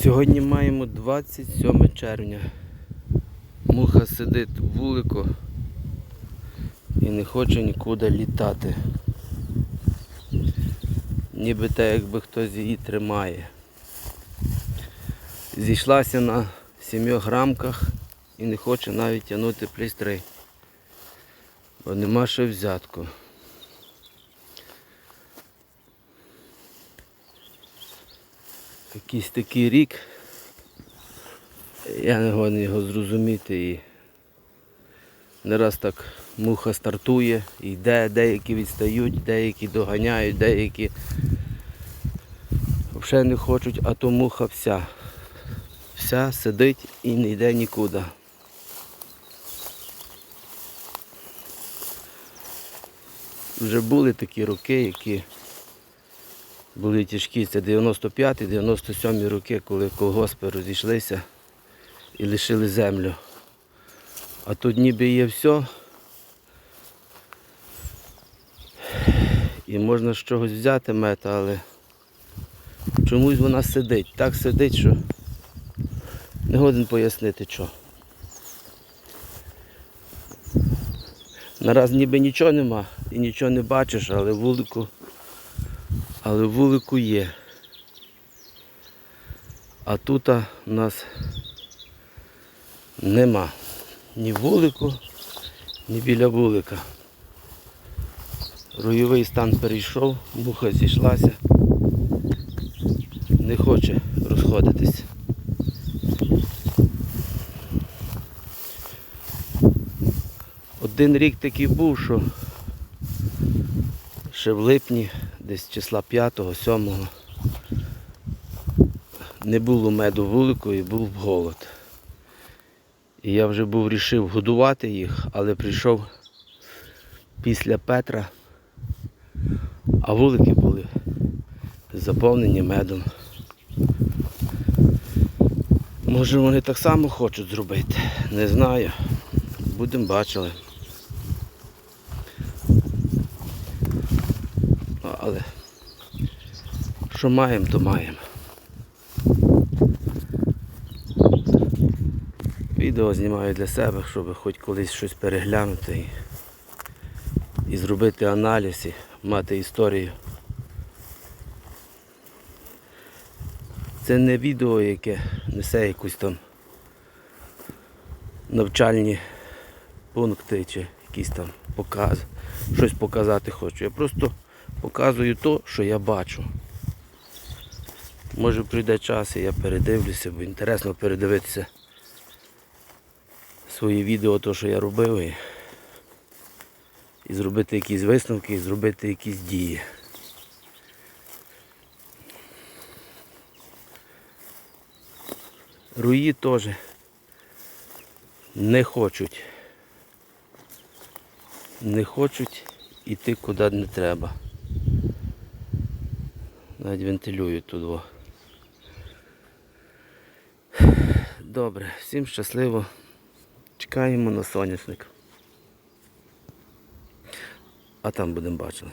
Сьогодні маємо 27 червня. Муха сидить в вулику і не хоче нікуди літати. Ніби те, якби хтось її тримає. Зійшлася на 7 грамках і не хоче навіть тягнути плістри. Бо нема ще взятку. Якийсь такий рік. Я не годен його зрозуміти і не раз так муха стартує, йде, деякі відстають, деякі доганяють, деякі взагалі не хочуть, а то муха вся. Вся сидить і не йде нікуди. Вже були такі роки, які були тяжкі. Це 95-97 роки, коли колгоспи розійшлися і лишили землю. А тут ніби є все. І можна з чогось взяти мета, але чомусь вона сидить. Так сидить, що не годен пояснити що. Нараз ніби нічого нема і нічого не бачиш, але вулику, але вулику є. А тут у нас нема ні вулику, ні біля вулика. Руйовий стан перейшов, муха зійшлася, не хоче розходитись. Один рік такий був, що ще в липні, десь числа 5-7 не було меду вулику і був голод. І я вже був рішив годувати їх, але прийшов після Петра, а вулики були заповнені медом. Може вони так само хочуть зробити, не знаю. Будемо бачили. Але що маємо, то маємо. Відео знімаю для себе, щоб хоч колись щось переглянути і, і зробити аналіз, і мати історію. Це не відео, яке несе якусь там навчальні пункти чи якісь там показ, щось показати хочу. Я просто показую то, що я бачу. Може прийде час і я передивлюся, бо інтересно передивитися свої відео, то, що я робив, і, і зробити якісь висновки, і зробити якісь дії. Руї теж не хочуть. Не хочуть йти куди не треба. Навіть вентилюють тут. О. Добре, всім щасливо. Чекаємо на соняшник. А там будемо бачити.